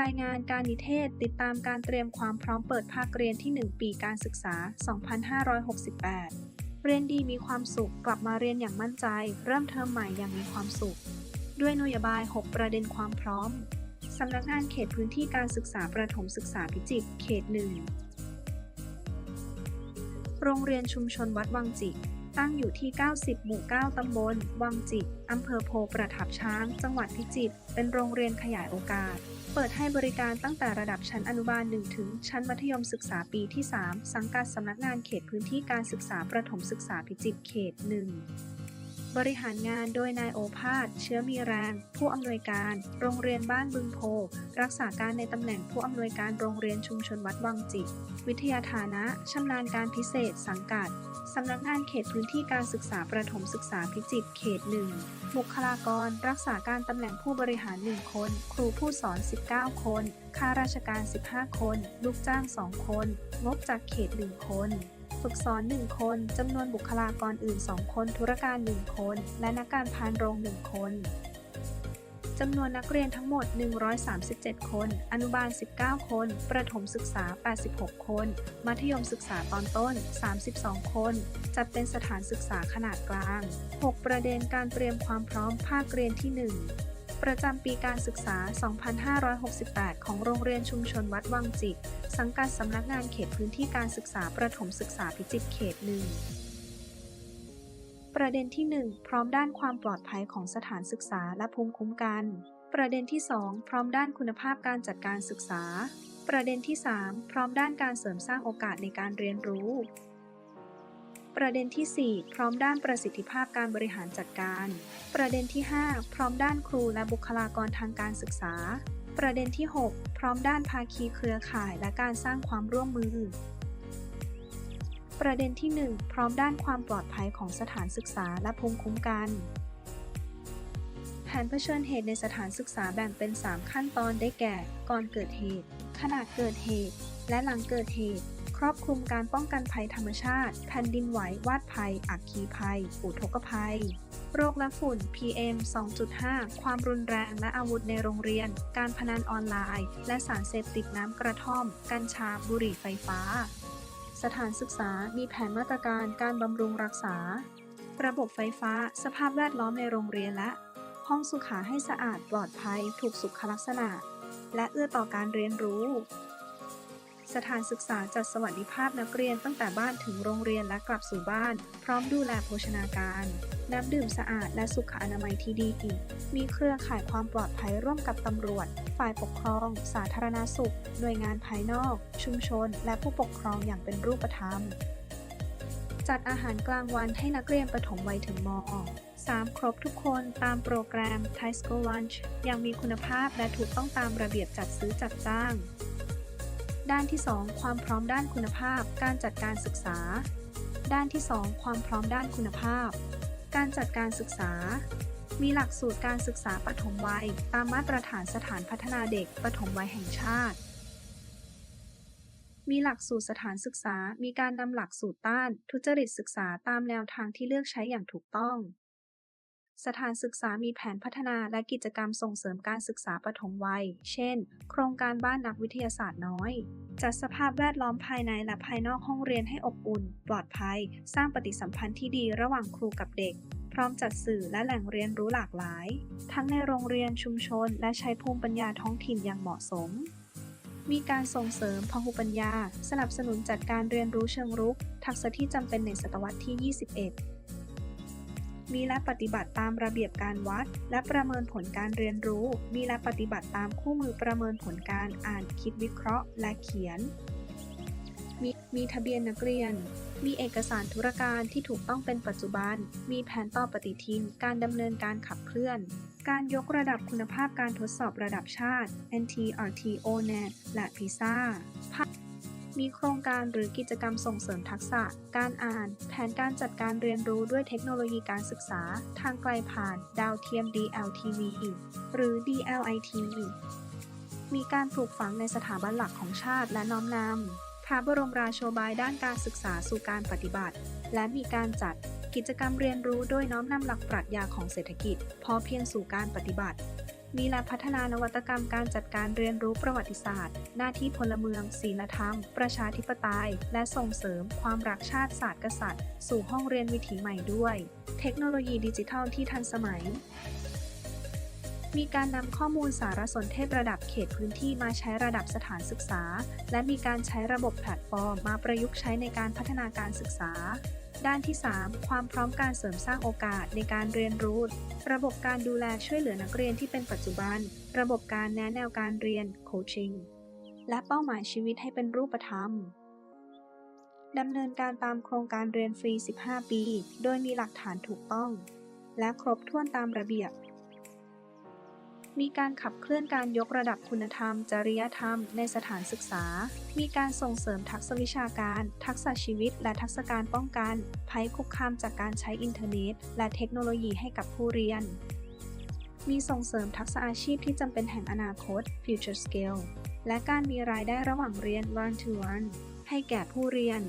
รายงานการนิเทศติดตามการเตรียมความพร้อมเปิดภาคเรียนที่ 1 ปีการศึกษา 2568 เรียนดีมีความสุขกลับมาเรียนอย่างมั่นใจ เริ่มเทอมใหม่อย่างมีความสุข ด้วยนโยบาย 6 ประเด็นความพร้อม สำนักงานเขตพื้นที่การศึกษาประถมศึกษาพิจิตรเขตหนึ่งโรงเรียนชุมชนวัดวังจิกตั้งอยู่ที่ 90 หมู่ 9 ตำบล วังจิก อำเภอโพประทับช้าง จังหวัดพิจิตร เป็นโรงเรียนขยายโอกาส เปิดให้บริการตั้งแต่ระดับชั้นอนุบาล 1 ถึง ชั้นมัธยมศึกษาปีที่ 3 สังกัดสำนักงานเขตพื้นที่การศึกษาประถมศึกษาพิจิตรเขต 1 บริหารงานโดยนายโอภาส เชื้อมีแรง ผู้อำนวยการ โรงเรียนบ้านบึงโพ รักษาการในตำแหน่งผู้อำนวยการโรงเรียนชุมชนวัดวังจิกวิทยาฐานะชำนาญการพิเศษ สังกัดสำนักงานเขตพื้นที่การศึกษาประถมศึกษาพิจิตรเขตหนึ่งบุคลากร รักษาการตำแหน่งผู้บริหาร 1 คน ครูผู้สอน 19 คน ข้าราชการ 15 คน ลูกจ้าง 2 คน งบจากเขต 1 คน ฝึกสอน 1 คน จำนวนบุคลากรอื่น 2 คน ธุรการ 1 คน และนักการพานโรง 1 คนจำนวนนักเรียนทั้งหมด 137 คน อนุบาล 19 คน ประถมศึกษา 86 คน มัธยมศึกษาตอนต้น 32 คน จัดเป็นสถานศึกษาขนาดกลาง 6 ประเด็นการเตรียมความพร้อมภาคเรียนที่ 1 ประจำปีการศึกษา 2568 ของโรงเรียนชุมชนวัดวังจิก สังกัดสำนักงานเขตพื้นที่การศึกษาประถมศึกษาพิจิตรเขตหนึ่ง ประเด็นที่ 1 พร้อมด้านความปลอดภัยของสถานศึกษาและภูมิคุ้มกัน ประเด็นที่ 2 พร้อมด้านคุณภาพการจัดการศึกษา ประเด็นที่ 3 พร้อมด้านการเสริมสร้างโอกาสในการเรียนรู้ ประเด็นที่ 4 พร้อมด้านประสิทธิภาพการบริหารจัดการ ประเด็นที่ 5 พร้อมด้านครูและบุคลากรทางการศึกษา ประเด็นที่ 6 พร้อมด้านภาคีเครือข่ายและการสร้างความร่วมมือ ประเด็นที่ 1 พร้อมด้านความปลอดภัยของสถานศึกษาและภูมิคุ้มกันแผนเผชิญเหตุในสถานศึกษาแบ่งเป็น 3 ขั้นตอนได้แก่ ก่อนเกิดเหตุ ขณะเกิดเหตุ และหลังเกิดเหตุ รอบคลุมการป้องกันภัยธรรมชาติ แผ่นดินไหว วาดภัย อัคคีภัย อุทกภัย โรคและฝุ่น PM 2.5 ความรุนแรงและอาวุธในโรงเรียน การพนันออนไลน์ และสารเสพติดน้ำกระท่อม กัญชา บุหรี่ไฟฟ้า สถานศึกษา มีแผนมาตรการการบำรุงรักษา ระบบไฟฟ้า สภาพแวดล้อมในโรงเรียนและ ห้องสุขาให้สะอาดปลอดภัย ถูกสุขลักษณะ และเอื้อต่อการเรียนรู้ สถานศึกษาจัดสวัสดิภาพนักเรียนตั้งแต่บ้านถึงโรงเรียนและกลับสู่บ้าน พร้อมดูแลโภชนาการ น้ำดื่มสะอาดและสุขอนามัยที่ดีอีก มีเครือข่ายความปลอดภัยร่วมกับตำรวจ ฝ่ายปกครอง สาธารณสุข หน่วยงานภายนอก ชุมชน และผู้ปกครองอย่างเป็นรูปธรรม จัดอาหารกลางวันให้นักเรียนประถมวัยถึงม3ครบทุกคนตามโปรแกรม Thai School Lunch อย่างมีคุณภาพและถูกต้องตามระเบียบจัดซื้อจัดจ้าง ด้านที่ 2 ความพร้อมด้านคุณภาพ การจัดการศึกษา ด้านที่ 2 ความพร้อมด้านคุณภาพ การจัดการศึกษา มีหลักสูตรการศึกษาปฐมวัย ตามมาตรฐานสถานพัฒนาเด็กปฐมวัยแห่งชาติ มีหลักสูตรสถานศึกษา มีการนำหลักสูตรต้าน ทุจริตศึกษาตามแนวทางที่เลือกใช้อย่างถูกต้อง สถานศึกษามีแผนพัฒนาและกิจกรรมส่งเสริมการศึกษาปฐมวัย เช่น โครงการบ้านนักวิทยาศาสตร์น้อย จัดสภาพแวดล้อมภายในและภายนอกห้องเรียนให้อบอุ่น ปลอดภัย สร้างปฏิสัมพันธ์ที่ดีระหว่างครูกับเด็ก พร้อมจัดสื่อและแหล่งเรียนรู้หลากหลาย ทั้งในโรงเรียนชุมชน และใช้ภูมิปัญญาท้องถิ่นอย่างเหมาะสมมีการส่งเสริมพหุปัญญา สนับสนุนจัดการเรียนรู้เชิงรุก ทักษะที่จำเป็นในศตวรรษที่ 21 มีและปฏิบัติตามระเบียบการวัด และประเมินผลการเรียนรู้ มีและปฏิบัติตามคู่มือประเมินผลการอ่านคิดวิเคราะห์ และเขียน มีมีทะเบียนนักเรียน มีเอกสารธุรการที่ถูกต้องเป็นปัจจุบัน มีแผนต่อปฏิทิน การดำเนินการขับเคลื่อน การยกระดับคุณภาพการทดสอบระดับชาติ NTRT ONET และ PISA มีโครงการหรือกิจกรรมส่งเสริมทักษะ การอ่าน แผนการจัดการเรียนรู้ด้วยเทคโนโลยีการศึกษา ทางไกลผ่าน ดาวเทียม DLTV หรือ DLITV มีการปลูกฝังในสถาบันหลักของชาติและน้อมนำพระบรมราโชบายด้านการศึกษาสู่การปฏิบัติ และมีการจัดกิจกรรมเรียนรู้โดยน้อมนำหลักปรัชญาของเศรษฐกิจ พอเพียงสู่การปฏิบัติ มีและพัฒนานวัตกรรมการจัดการเรียนรู้ประวัติศาสตร์ หน้าที่พลเมือง ศีลธรรม ประชาธิปไตย และส่งเสริมความรักชาติศาสตร์กษัตริย์ สู่ห้องเรียนวิถีใหม่ด้วย เทคโนโลยีดิจิทัลที่ทันสมัย มีการนำข้อมูลสารสนเทศระดับเขตพื้นที่มาใช้ระดับสถานศึกษา และมีการใช้ระบบแพลตฟอร์ม มาประยุกต์ใช้ในการพัฒนาการศึกษา ด้านที่ 3 ความพร้อมการเสริมสร้างโอกาสในการเรียนรู้ ระบบการดูแลช่วยเหลือนักเรียนที่เป็นปัจจุบัน ระบบการแนะแนวการเรียนโคชชิ่งและเป้าหมายชีวิตให้เป็นรูปธรรมดำเนินการตามโครงการเรียนฟรี 15 ปี โดยมีหลักฐานถูกต้อง และครบถ้วนตามระเบียบ มีการขับเคลื่อนการยกระดับคุณธรรม จริยธรรม ในสถานศึกษา มีการส่งเสริมทักษะวิชาการ ทักษะชีวิต และทักษะการป้องกัน ภัยคุกคามจากการใช้อินเทอร์เน็ต และเทคโนโลยีให้กับผู้เรียน มีส่งเสริมทักษะอาชีพที่จำเป็นแห่งอนาคต future skill และการมีรายได้ระหว่างเรียน learn to earn ให้แก่ผู้เรียน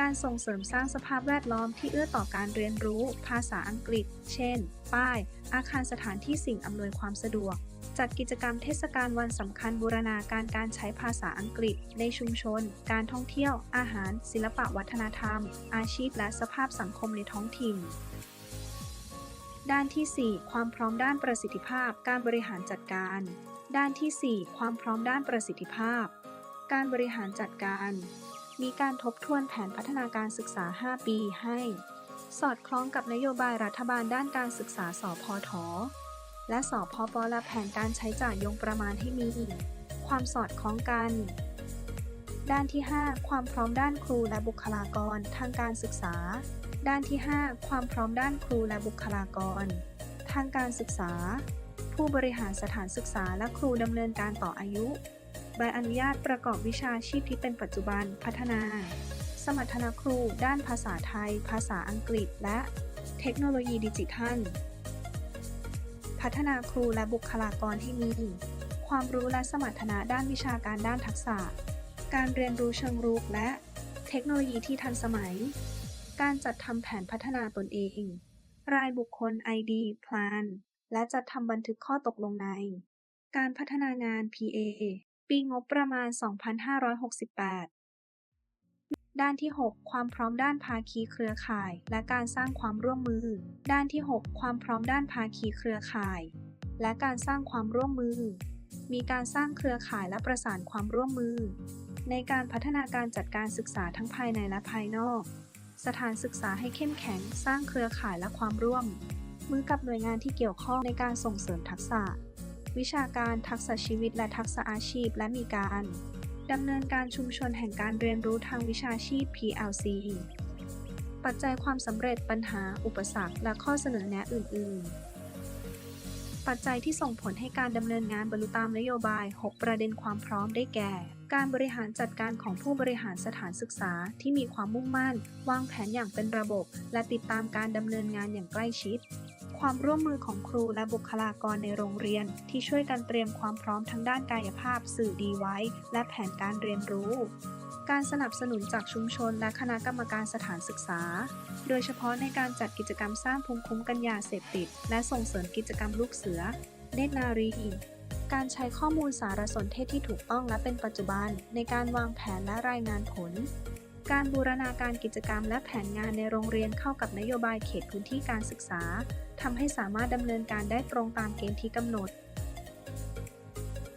การส่งเสริมสร้างสภาพแวดล้อมที่เอื้อต่อการเรียนรู้ภาษาอังกฤษ เช่น ป้าย อาคารสถานที่สิ่งอำนวยความสะดวก จัดกิจกรรมเทศกาลวันสำคัญบูรณาการการใช้ภาษาอังกฤษ ในชุมชน การท่องเที่ยว อาหาร ศิลปะวัฒนธรรม อาชีพและสภาพสังคมในท้องถิ่นด้านที่ 4 ความพร้อมด้านประสิทธิภาพ การบริหารจัดการ ด้านที่ 4 ความพร้อมด้านประสิทธิภาพ การบริหารจัดการ มีการทบทวนแผนพัฒนาการศึกษา 5 ปีให้ สอดคล้องกับนโยบายรัฐบาลด้านการศึกษาสพท และสพปและแผนการใช้จ่ายยงประมาณให้มีความสอดคล้องกัน ด้านที่ 5 ความพร้อมด้านครูและบุคลากรทางการศึกษา ด้านที่ 5 ความพร้อมด้านครูและบุคลากร ทางการศึกษา ผู้บริหารสถานศึกษาและครูดำเนินการต่ออายุ ใบอนุญาตประกอบวิชาชีพที่เป็นปัจจุบันพัฒนา สมรรถนะครูด้านภาษาไทย ภาษาอังกฤษ และเทคโนโลยีดิจิทัล พัฒนาครูและบุคลากรให้มี ความรู้และสมรรถนะด้านวิชาการด้านทักษะ การเรียนรู้เชิงรุกและเทคโนโลยีที่ทันสมัย การจัดทำแผนพัฒนาตนเอง รายบุคคล ID Plan และจัดทำบันทึกข้อตกลงใน การพัฒนางาน PA ปีงบประมาณ 2568 ด้านที่ 6 ความพร้อมด้านภาคีเครือข่าย และการสร้างความร่วมมือ ด้านที่ 6 ความพร้อมด้านภาคีเครือข่าย และการสร้างความร่วมมือ มีการสร้างเครือข่ายและประสานความร่วมมือ ในการพัฒนาการจัดการศึกษาทั้งภายในและภายนอก สถานศึกษาให้เข้มแข็ง สร้างเครือข่ายและความร่วม มือกับหน่วยงานที่เกี่ยวข้องในการส่งเสริมทักษะ วิชาการทักษะชีวิตและทักษะอาชีพและมีการดำเนินการชุมชนแห่งการเรียนรู้ทางวิชาชีพ PLC ปัจจัยความสำเร็จปัญหา อุปสรรค และข้อเสนอแนะอื่น ๆ ปัจจัยที่ส่งผลให้การดำเนินงานบรรลุตามนโยบาย 6 ประเด็นความพร้อมได้แก่ การบริหารจัดการของผู้บริหารสถานศึกษาที่มีความมุ่งมั่น วางแผนอย่างเป็นระบบ และติดตามการดำเนินงานอย่างใกล้ชิด ความร่วมมือของครูและบุคลากรในโรงเรียน ที่ช่วยกันเตรียมความพร้อมทั้งด้านกายภาพสื่อดีไว้ และแผนการเรียนรู้ การสนับสนุนจากชุมชนและคณะกรรมการสถานศึกษา โดยเฉพาะในการจัดกิจกรรมสร้างภูมิคุ้มกันยาเสพติด และส่งเสริมกิจกรรมลูกเสือ เนตรนารีการใช้ข้อมูลสารสนเทศที่ถูกต้องและเป็นปัจจุบันในการวางแผนและรายงานผล การบูรณาการกิจกรรมและแผนงานในโรงเรียนเข้ากับนโยบายเขตพื้นที่การศึกษาทำให้สามารถดำเนินการได้ตรงตามเกณฑ์ที่กำหนด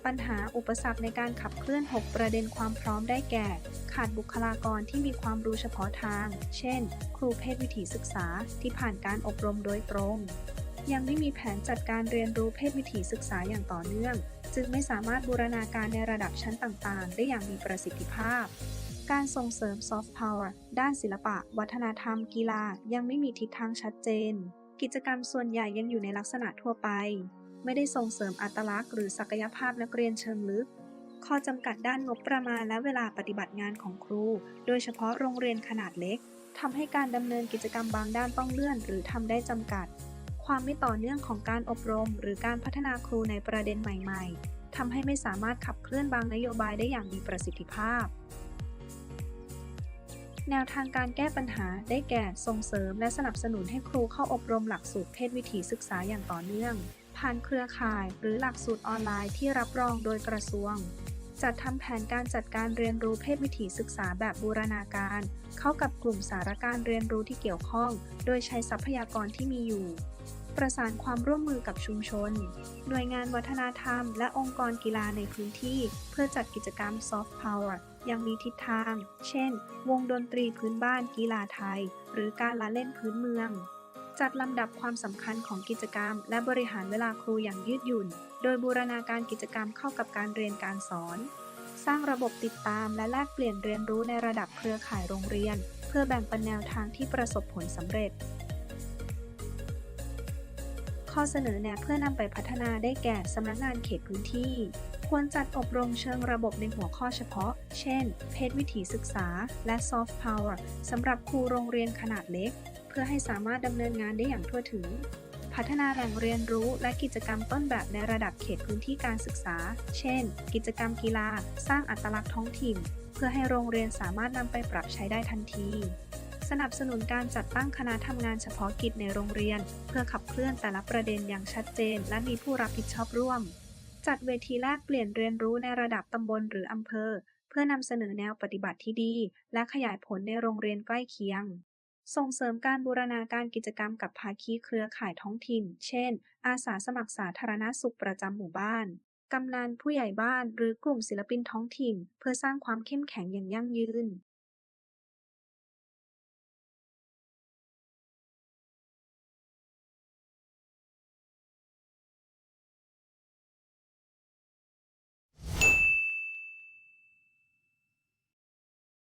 ปัญหาอุปสรรคในการขับเคลื่อน 6 ประเด็นความพร้อมได้แก่ ขาดบุคลากรที่มีความรู้เฉพาะทาง เช่น ครูเพศวิถีศึกษาที่ผ่านการอบรมโดยตรง ยังไม่มีแผนจัดการเรียนรู้เพศวิถีศึกษาอย่างต่อเนื่อง จึงไม่สามารถบูรณาการในระดับชั้นต่างๆ ได้อย่างมีประสิทธิภาพ การส่งเสริมซอฟต์พาวเวอร์ด้านศิลปะ วัฒนธรรม กีฬา ยังไม่มีทิศทางชัดเจน กิจกรรมส่วนใหญ่ยังอยู่ในลักษณะทั่วไป ไม่ได้ส่งเสริมอัตลักษณ์หรือศักยภาพนักเรียนเชิงลึก ข้อจำกัดด้านงบประมาณและเวลาปฏิบัติงานของครู โดยเฉพาะโรงเรียนขนาดเล็กทำให้การดำเนินกิจกรรมบางด้านต้องเลื่อนหรือทำได้จำกัด ความไม่ต่อเนื่องของการอบรม หรือการพัฒนาครูในประเด็นใหม่ ๆทำให้ไม่สามารถขับเคลื่อนบางนโยบายได้อย่างมีประสิทธิภาพ แนวทางการแก้ปัญหาได้แก่ส่งเสริมและสนับสนุนให้ครูเข้าอบรมหลักสูตรเพศวิถีศึกษาอย่างต่อเนื่อง ผ่านเครือข่ายหรือหลักสูตรออนไลน์ที่รับรองโดยกระทรวง จัดทำแผนการจัดการเรียนรู้เพศวิถีศึกษาแบบบูรณาการ เข้ากับกลุ่มสารการเรียนรู้ที่เกี่ยวข้อง โดยใช้ทรัพยากรที่มีอยู่ ประสานความร่วมมือกับชุมชน หน่วยงานวัฒนธรรม และองค์กรกีฬาในพื้นที่ เพื่อจัดกิจกรรม Soft Power อ ยังมีทิศทาง เช่น วงดนตรีพื้นบ้านกีฬาไทย หรือการละเล่นพื้นเมือง จัดลำดับความสำคัญของกิจกรรม และบริหารเวลาครูอย่างยืดหยุ่น โดยบูรณาการกิจกรรมเข้ากับการเรียนการสอน สร้างระบบติดตามและแลกเปลี่ยนเรียนรู้ในระดับเครือข่ายโรงเรียน เพื่อแบ่งปันแนวทางที่ประสบผลสำเร็จ ข้อเสนอแนะเพื่อนำไปพัฒนาได้แก่สำนักงานเขตพื้นที่ ควรจัดอบรมเชิงระบบในหัวข้อเฉพาะ เช่น เพศวิถีศึกษา และ Soft Power สำหรับครูโรงเรียนขนาดเล็ก เพื่อให้สามารถดำเนินงานได้อย่างทั่วถึง พัฒนาแหล่งเรียนรู้และกิจกรรมต้นแบบในระดับเขตพื้นที่การศึกษา เช่น กิจกรรมกีฬา สร้างอัตลักษณ์ท้องถิ่น เพื่อให้โรงเรียนสามารถนำไปปรับใช้ได้ทันที สนับสนุนการจัดตั้งคณะทำงานเฉพาะกิจในโรงเรียน เพื่อขับเคลื่อนแต่ละประเด็นอย่างชัดเจน และมีผู้รับผิดชอบร่วม จัดเวทีแลกเปลี่ยนเรียนรู้ในระดับตำบลหรืออำเภอ เพื่อนำเสนอแนวปฏิบัติที่ดี และขยายผลในโรงเรียนใกล้เคียง ส่งเสริมการบูรณาการกิจกรรมกับภาคีเครือข่ายท้องถิ่น เช่น อาสาสมัครสาธารณสุขประจำหมู่บ้านกำนันผู้ใหญ่บ้านหรือกลุ่มศิลปินท้องถิ่น เพื่อสร้างความเข้มแข็งอย่างยั่งยืน